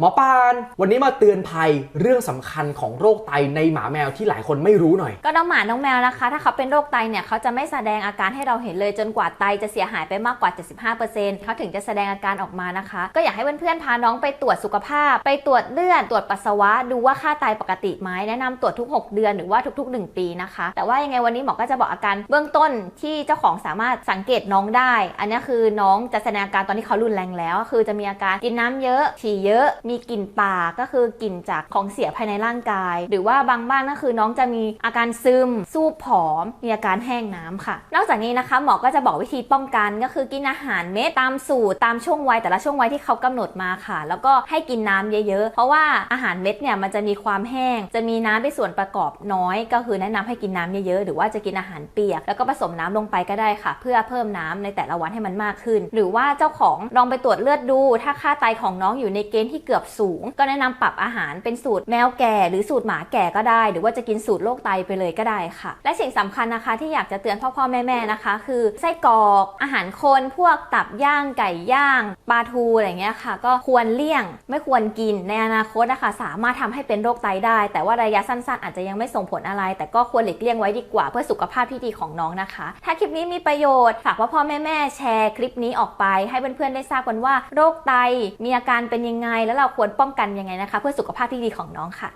หมอปานวันนี้มาเตือนภัยเรื่องสำคัญของโรคไตในหมาแมวที่หลายคนไม่รู้หน่อย ก็น้องหมาน้องแมวนะคะ ถ้าเขาเป็นโรคไตเนี่ยเขาจะไม่แสดงอาการให้เราเห็นเลยจนกว่าไตจะเสียหายไปมากกว่า 75%เขาถึงจะแสดงอาการออกมานะคะ ก็อยากให้เพื่อนๆพาน้องไปตรวจสุขภาพ ไปตรวจเลือดตรวจปัสสาวะดูว่าค่าไตปกติไหมแนะนำตรวจทุก 6 เดือนหรือว่าทุก ๆ 1 ปีนะคะ แต่ว่ายังไงวันนี้หมอก็จะบอกอาการเบื้องต้นที่เจ้าของสามารถสังเกตน้องได้ อันนี้คือน้องจะแสดงอาการตอนที่เขารุนแรงแล้ว คือจะมีอาการกินน้ำเยอะฉี่เยอะมีกลิ่นปากก็คือกลิ่นจากของเสียภายในร่างกาย หรือว่าบางบ้านก็คือน้องจะมีอาการซึมสูบผอม มีอาการแห้งน้ำค่ะ นอกจากนี้นะคะหมอก็จะบอกวิธีป้องกันก็คือกินอาหารเม็ดตามสูตรตามช่วงวัยแต่ละช่วงวัยที่เขากำหนดมาค่ะ แล้วก็ให้กินน้ำเยอะๆ เพราะว่าอาหารเม็ดเนี่ยมันจะมีความแห้ง จะมีน้ำเป็นส่วนประกอบน้อย ก็คือแนะนำให้กินน้ำเยอะๆ หรือว่าจะกินอาหารเปียก แล้วก็ผสมน้ำลงไปก็ได้ค่ะ เพื่อเพิ่มน้ำในแต่ละวันให้มันมากขึ้น หรือว่าเจ้าของลองไปตรวจเลือดดู ถ้าค่าไตของน้องอยู่ในเกณฑ์ที่เกือบสูง ก็แนะนำปรับอาหารเป็นสูตรแมวแก่หรือสูตรหมาแก่ก็ได้ หรือว่าจะกินสูตรโรคไตไปเลยก็ได้ค่ะ และสิ่งสำคัญนะคะที่อยากจะเตือนพ่อพ่อแม่แม่นะคะ คือไส้กรอกอาหารคนพวกตับย่างไก่ย่างปลาทูอะไรเงี้ยค่ะ ก็ควรเลี่ยงไม่ควรกินในอนาคตนะคะสามารถทำให้เป็นโรคไตได้ แต่ว่าระยะสั้นๆ อาจจะยังไม่ส่งผลอะไร แต่ก็ควรหลีกเลี่ยงไว้ดีกว่าเพื่อสุขภาพที่ดีของน้องนะคะ ถ้าคลิปนี้มีประโยชน์ฝากพ่อพ่อแม่แม่แชร์คลิปนี้ออกไป ให้เพื่อนๆได้ทราบกันว่า โรคไตมีอาการเป็นยังไงแล้วเราควรป้องกันยังไงนะคะ เพื่อสุขภาพที่ดีของน้องค่ะ